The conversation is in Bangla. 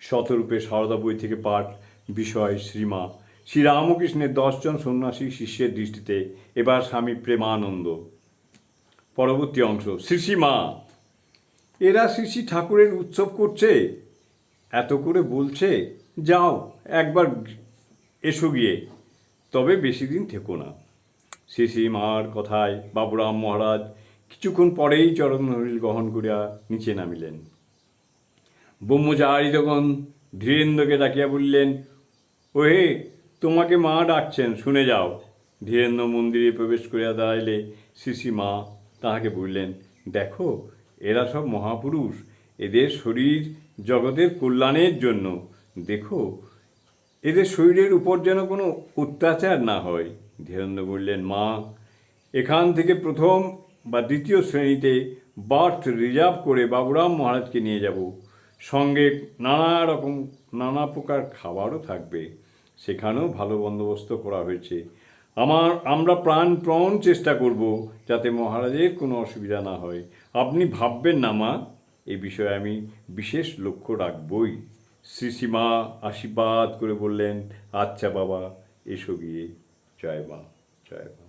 শতরূপে সারদা বই থেকে পাঠ বিষয় শ্রীমা। শ্রীরামকৃষ্ণের দশজন সন্ন্যাসী শিষ্যের দৃষ্টিতে এবার স্বামী প্রেমানন্দ। পরবর্তী অংশ, শ্রীশ্রীমা, এরা শ্রী শ্রী ঠাকুরের উৎসব করছে, এত করে বলছে, যাও একবার এসো গিয়ে, তবে বেশি দিন থেকো না। শ্রী শ্রী মার কথায় বাবুরাম মহারাজ কিছুক্ষণ পরেই চরণ গ্রহণ করিয়া নিচে নামিলেন। ব্রহ্মচারী তখন ধীরেন্দ্রকে ডাকিয়া বললেন, ওহে, তোমাকে মা ডাকছেন, শুনে যাও। ধীরেন্দ্র মন্দিরে প্রবেশ করিয়া দাঁড়াইলে শ্রী মা তাহাকে বললেন, দেখো, এরা সব মহাপুরুষ, এদের শরীর জগতের কল্যাণের জন্য। দেখো, এদের শরীরের উপর যেন কোনো অত্যাচার না হয়। ধীরেন্দ্র বললেন, মা, এখান থেকে প্রথম বা দ্বিতীয় শ্রেণীতে বার্থ রিজার্ভ করে বাবুরাম মহারাজকে নিয়ে যাব। সঙ্গে নানা রকম, নানা প্রকার খাবারও থাকবে। সেখানেও ভালো বন্দোবস্ত করা হয়েছে। আমার, আমরা প্রাণপ্রণ চেষ্টা করব যাতে মহারাজের কোনো অসুবিধা না হয়। আপনি ভাববেন না, মা। এ বিষয়ে আমি বিশেষ লক্ষ্য রাখবই। শ্রী শ্রীমা আশীর্বাদ করে বললেন আচ্ছা বাবা, এসো গিয়ে। জয় মা জয় মা।